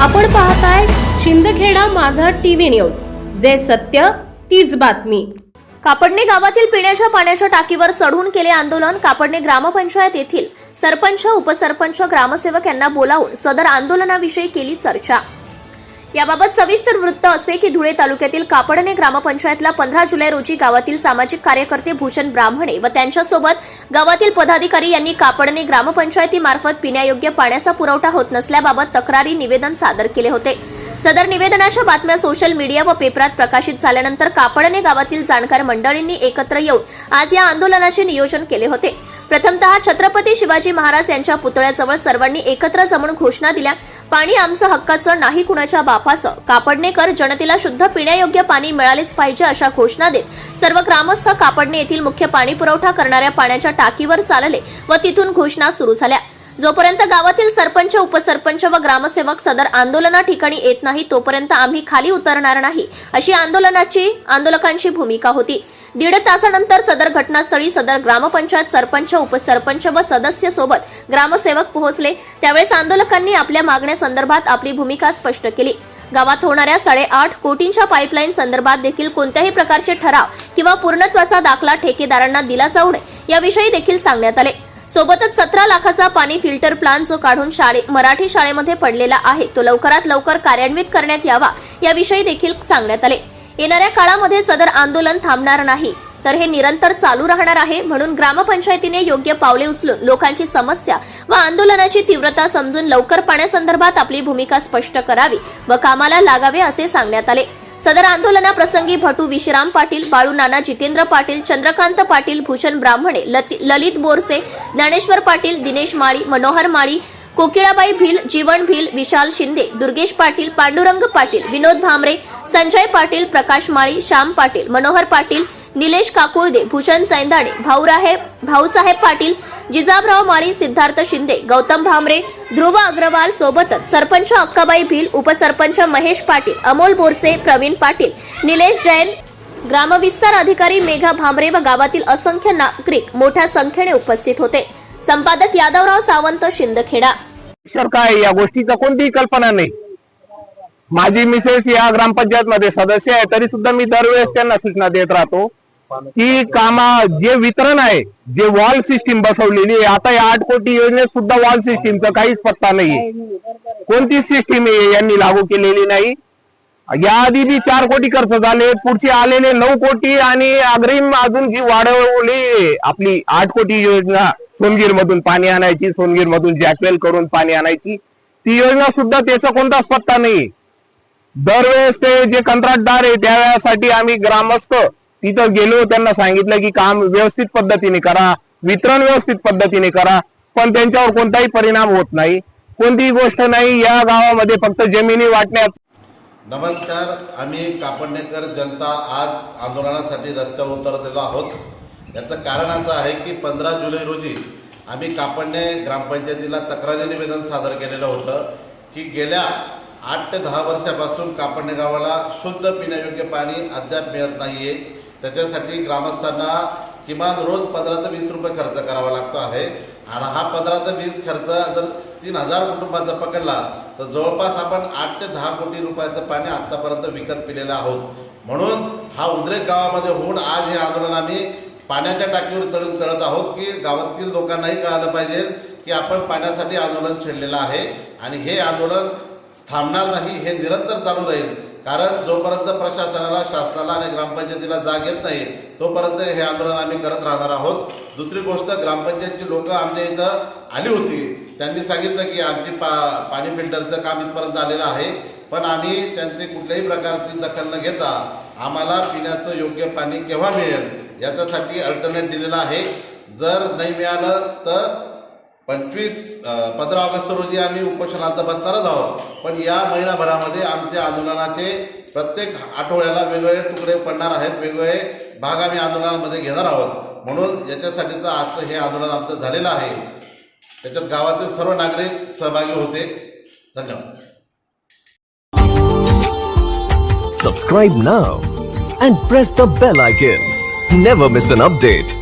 आपण पाहताय शिंदखेडा माझा टीव्ही न्यूज. जे सत्य तीच बातमी. कापडणे गावातील पिण्याच्या पाण्याच्या टाकीवर चढून केले आंदोलन कापडणे ग्रामपंचायत येथील सरपंच उपसरपंच ग्रामसेवक यांना बोलावून सदर आंदोलनाविषयी केली चर्चा. याबाबत सविस्तर वृत्त असे की धुळे तालुक्यातील कापडणे ग्रामपंचायतला पंधरा जुलै रोजी गावातील सामाजिक कार्यकर्ते भूषण ब्राह्मणे व त्यांच्यासोबत गावातील पदाधिकारी यांनी कापडणे ग्रामपंचायतीमार्फत पिण्यायोग्य पाण्याचा पुरवठा होत नसल्याबाबत तक्रारी निवेदन सादर केले होते. सदर निवेदनाच्या बातम्या सोशल मीडिया व पेपरात प्रकाशित झाल्यानंतर कापडणे गावातील जाणकार मंडळींनी एकत्र येऊन आज या आंदोलनाचे नियोजन केले होते. प्रथमतः छत्रपती शिवाजी महाराज यांच्या पुतळ्याजवळ सर्वांनी एकत्र जमून घोषणा दिल्या. पाणी आमचं हक्काचं नाही कुणाच्या बापाचं. कापडणेकर जनतेला शुद्ध पिण्यायोग्य पाणी मिळालेच पाहिजे अशा घोषणा देत सर्व ग्रामस्थ कापडणे येथील मुख्य पाणी पुरवठा करणाऱ्या पाण्याच्या टाकीवर चालले व तिथून घोषणा सुरू झाल्या. जोपर्यंत गावातील सरपंच उपसरपंच व ग्रामसेवक सदर आंदोलना ठिकाणी येत नाही तोपर्यंत आम्ही खाली उतरणार नाही अशी आंदोलनाची आंदोलकांची भूमिका होती. दीड तासानंतर सदर घटनास्थळी सदर ग्रामपंचायत सरपंच उपसरपंच व सदस्य सोबत ग्रामसेवक पोहोचले. त्यावेळेस आंदोलकांनी आपल्या मागण्यासंदर्भात आपली भूमिका स्पष्ट केली. गावात होणाऱ्या साडेआठ कोटींच्या पाईपलाईन संदर्भात देखील कोणत्याही प्रकारचे ठराव किंवा पूर्णत्वाचा दाखला ठेकेदारांना दिला जाऊ नये याविषयी देखील सांगण्यात आले. सोबतच सतरा लाखाचा पाणी फिल्टर प्लान जो काढून शाळे मराठी शाळेमध्ये पडलेला आहे तो लवकरात लवकर कार्यान्वित करण्यात यावा याविषयी देखील सांगण्यात आले. येणाऱ्या काळामध्ये सदर आंदोलन थांबणार नाही तर हे निरंतर चालू राहणार आहे म्हणून ग्रामपंचायतीने योग्य पावले उचलून लोकांची समस्या व आंदोलनाची तीव्रता समजून लवकर पाण्यासंदर्भात आपली भूमिका स्पष्ट करावी व कामाला लागावे असे सांगण्यात आले. सदर आंदोलनाप्रसंगी भटू विश्राम पाटील बाळू नाना जितेंद्र पाटील चंद्रकांत पाटील भूषण ब्राह्मणे लति- ललित बोरसे ज्ञानेश्वर पाटील दिनेश माळी मनोहर माळी कोकिळाबाई भिल जीवन भिल विशाल शिंदे दुर्गेश पाटील पांडुरंग पाटील विनोद भामरे संजय पाटील प्रकाश माळी श्याम पाटील मनोहर पाटील निलेश काकुळदे भूषण सैंदाडे भाऊराहेब भाऊसाहेब पाटील जिजाबराव माळी सिद्धार्थ शिंदे गौतम भामरे ध्रुव अग्रवाल सोबतच सरपंच अक्काबाई भिल उपसरपंच महेश पाटील अमोल बोरसे प्रवीण पाटील निलेश जैन ग्रामविस्तार अधिकारी मेघा भामरे व गावातील असंख्य नागरिक मोठ्या संख्येने उपस्थित होते. संपादक यादवराव सावंत शिंदखेडा. सरकार या गोष्टीचा कोणतीही कल्पना नाही. माझी मिसेस या ग्रामपंचायत मध्ये सदस्य आहे तरी सुद्धा मी दरवेळेस त्यांना सूचना देत राहतो. ती कामा जे वितरण आहे जे वॉल सिस्टीम बसवलेली आहे आता या आठ कोटी योजनेत सुद्धा वॉल सिस्टीमचा काहीच पत्ता नाही कोणतीच सिस्टीम यांनी लागू केलेली नाही? याआधी बी चार कोटी खर्च झाले पुढचे आलेले नऊ कोटी आणि अग्रिम अजून जी वाढवली आपली आठ कोटी योजना सोनगीर मधून पाणी आणायची सोनगीर मधून जॅकवेल करून पाणी आणायची ती योजना सुद्धा त्याचा कोणताच पत्ता नाही दरवेळेस ते जे कंत्राटदार आहे त्यासाठी आम्ही ग्रामस्थ तिथं गेलो त्यांना सांगितलं की काम व्यवस्थित पद्धतीने करा वितरण व्यवस्थित पद्धतीने करा पण त्यांच्यावर कोणताही परिणाम होत नाही. कोणतीही गोष्ट नाही या गावामध्ये फक्त जमिनी वाटण्यात नमस्कार आम्ही कापडणेकर जनता आज आंदोलनासाठी रस्त्यावर उतरलेलो आहोत. याचं कारण असं आहे की पंधरा जुलै रोजी आम्ही कापडणे ग्रामपंचायतीला तक्रारी निवेदन सादर केलेलं होतं की गेल्या आठ ते दहा वर्षापासून कापडणे गावाला शुद्ध पिण्यायोग्य पाणी अद्याप मिळत नाही आहे त्याच्यासाठी ग्रामस्थांना किमान रोज पंधरा ते वीस रुपये खर्च करावा लागतो आहे. आणि हा पंधरा ते वीस खर्च जर तीन हजार कुटुंबाचा पकडला तर जवळपास आपण आठ ते दहा कोटी रुपयाचं पाणी आतापर्यंत विकत पिलेलं आहोत. म्हणून हा उद्रेक गावामध्ये होऊन आज हे आंदोलन आम्ही पाण्याच्या टाकीवर चढून करत आहोत की गावातील लोकांनाही कळालं पाहिजे की आपण पाण्यासाठी आंदोलन छेडलेलं आहे. आणि हे आंदोलन थांबणार नाही हे निरंतर चालू राहील. कारण जोपर्यंत प्रशासनाला शासनाला आणि ग्रामपंचायतीला जाग येत नाही तोपर्यंत हे आंदोलन आम्ही करत राहणार आहोत. दुसरी गोष्ट ग्रामपंचायतची लोक आमच्या इथं आली होती. त्यांनी सांगितलं की आमची पा पाणी फिल्टरचं काम इथपर्यंत आलेलं आहे पण आम्ही त्यांची कुठल्याही प्रकारची दखल न घेता आम्हाला पिण्याचं योग्य पाणी केव्हा मिळेल याच्यासाठी अल्टरनेट दिलेलं आहे. जर नाही मिळालं तर पंचवीस पंधरा ऑगस्ट रोजी आम्ही उपोषणाचा बसणारच आहोत. पण या महिनाभरामध्ये आमच्या आंदोलनाचे प्रत्येक आठवड्याला वेगवेगळे तुकडे पडणार आहेत वेगवेगळे भाग आम्ही आंदोलनामध्ये घेणार आहोत. म्हणून याच्यासाठीचं आजचं हे आंदोलन आमचं झालेलं आहे. त्याच्यात गावातील सर्व नागरिक सहभागी होते. धन्यवाद. Subscribe now and press the bell icon. Never miss an update.